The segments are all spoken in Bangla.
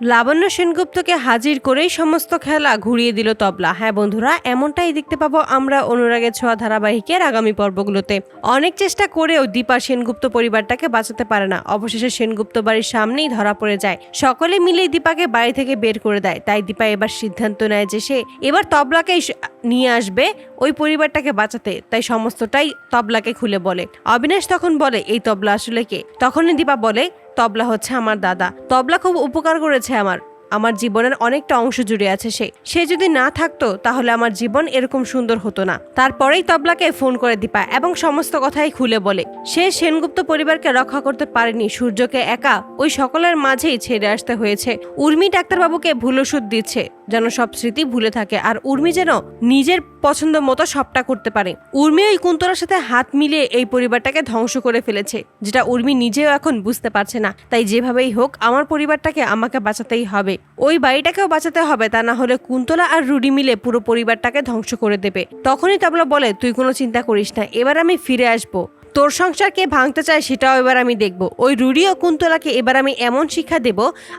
লাবণ্য সেনগুপ্তকে হাজির করেই সমস্ত খেলা ঘুরিয়ে দিল তবলা। হ্যাঁ বন্ধুরা, এমনটাই দেখতে পাবো আমরা অনুরাগের ছোঁয়া ধারাবাহিকের আগামী পর্বগুলোতে। অনেক চেষ্টা করেও দীপা সেনগুপ্ত পরিবারটাকে বাঁচাতে পারে না। অবশেষে সেনগুপ্ত বাড়ির সামনেই ধরা পড়ে যায়। সকলে মিলেই দীপাকে বাড়ি থেকে বের করে দেয়। তাই দীপা এবার সিদ্ধান্ত নেয় যে সে এবার তবলাকেই নিয়ে আসবে ওই পরিবারটাকে বাঁচাতে। তাই সমস্তটাই তবলাকে খুলে বলে। অবিনাশ তখন বলে, এই তবলা আসলে কে? তখনই দীপা বলে তবলা হচ্ছে আমার দাদা। তবলা খুব উপকার করেছে আমার। আমার জীবনের অনেকটা অংশ জুড়ে আছে সে। সে যদি না থাকতো, তাহলে আমার জীবন এরকম সুন্দর হতো না। তারপরেই তবলাকে ফোন করে দীপা এবং সমস্ত কথাই খুলে বলে। সে সেনগুপ্ত পরিবারকে রক্ষা করতে পারেনি। সূর্যকে একা ওই সকলের মাঝেই ছেড়ে আসতে হয়েছে। উর্মি ডাক্তারবাবুকে ভুল ওষুধ দিচ্ছে, যেন সব স্মৃতি ভুলে থাকে। আর উর্মি যেন নিজের পছন্দ মতো সবটা করতে পারে। উর্মি ওই কুন্তলার সাথে হাত মিলিয়ে এই পরিবারটাকে ধ্বংস করে ফেলেছে, যেটা উর্মি নিজেও এখন বুঝতে পারছে না। তাই যেভাবেই হোক, আমার পরিবারটাকে আমাকে বাঁচাতেই হবে। ওই বাড়িটাকেও বাঁচাতে হবে, তা না হলে কুন্তলা আর রুডি মিলে পুরো পরিবারটাকে ধ্বংস করে দেবে। তখনই তবলা বলে, তুই কোনো চিন্তা করিস না, এবার আমি ফিরে আসব। তোর সংসারকে ভাঙতে চায় সেটাও এবার আমি দেখব। ওই রুডি ও কুন্তলাকে এবার আমি এমন শিক্ষা দেব,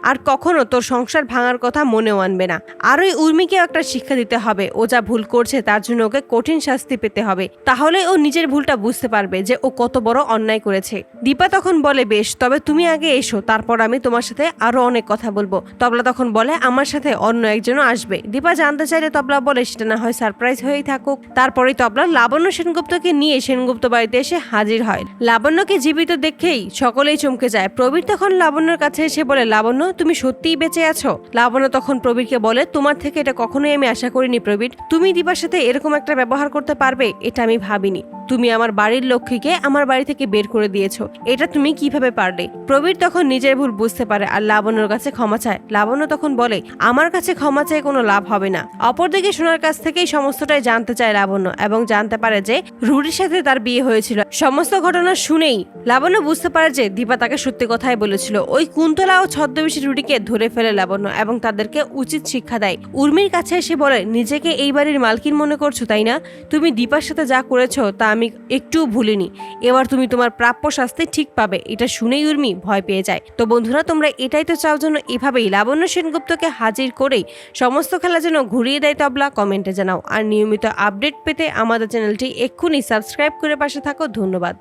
আর কখনো তোর সংসার ভাঙার কথা মনেও আনবে না। আর ওই উর্মিকেও একটা শিক্ষা দিতে হবে, ও যা ভুল করছে তার জন্য ওকে কঠিন শাস্তি পেতে হবে। তাহলে ও নিজের ভুলটা বুঝতে পারবে যে ও কত বড় অন্যায় করেছে। দীপা তখন বলে, বেশ, তবে তুমি আগে এসো, তারপর আমি তোমার সাথে আরও অনেক কথা বলব। তবলা তখন বলে, আমার সাথে অন্য একজনও আসবে। দীপা জানতে চাইলে তবলা বলে, সেটা না হয় সারপ্রাইজ হয়েই থাকুক। তারপরেই তবলা লাবণ্য সেনগুপ্তকে নিয়ে সেনগুপ্ত বাড়িতে এসে হাজির হয়। লাবণ্যকে জীবিত দেখেই সকলেই চমকে যায়। প্রবীর তখন লাবণ্যর কাছে এসে বলে, লাবণ্য, তুমি সত্যিই বেঁচে আছো? লাবণ্য তখন প্রবীরকে বলে, তোমার থেকে এটা কখনোই আমি আশা করিনি প্রবীর। তুমি দিবার সাথে এরকম একটা ব্যবহার করতে পারবে, এটা আমি ভাবিনি। তুমি আমার বাড়ির লক্ষ্মীকে আমার বাড়ি থেকে বের করে দিয়েছ। এটা তুমি কীভাবে পারলে? প্রবীর তখন নিজের ভুল বুঝতে পারে আর লাবণ্যর কাছে ক্ষমা চায়। লাবণ্য তখন বলে, আমার কাছে ক্ষমা চেয়ে কোনো লাভ হবে না। অপরদিকে সোনার কাছ থেকেই সমস্তটাই জানতে চায় লাবণ্য এবং জানতে পারে যে রুডির সাথে তার বিয়ে হয়েছিল। সমস্ত ঘটনা শুনেই লাবণ্য বুঝতে পারে যে দীপা তাকে সত্যি কথাই বলেছিল। ওই কুন্তলা ও ছদ্মবেশী রুডিকে ধরে ফেলে লাবণ্য এবং তাদেরকে উচিত শিক্ষা দেয়। উর্মির কাছে এসে বলে, নিজেকে এই বাড়ির মালকিন মনে করছ, তাই না? তুমি দীপার সাথে যা করেছ, তা আমি একটু ভুলিনি। এবার তুমি তোমার প্রাপ্য শাস্তি ঠিক পাবে। এটা শুনেই উর্মি ভয় পেয়ে যায়। তো বন্ধুরা, তোমরা এটাই তো চাও যেন এভাবেই লাবণ্য সেনগুপ্তকে হাজির করেই সমস্ত খেলা যেন ঘুরিয়ে দেয় তবলা কমেন্টে জানাও। আর নিয়মিত আপডেট পেতে আমাদের চ্যানেলটি এক্ষুনি সাবস্ক্রাইব করে পাশে থাকো। ধন্যবাদ।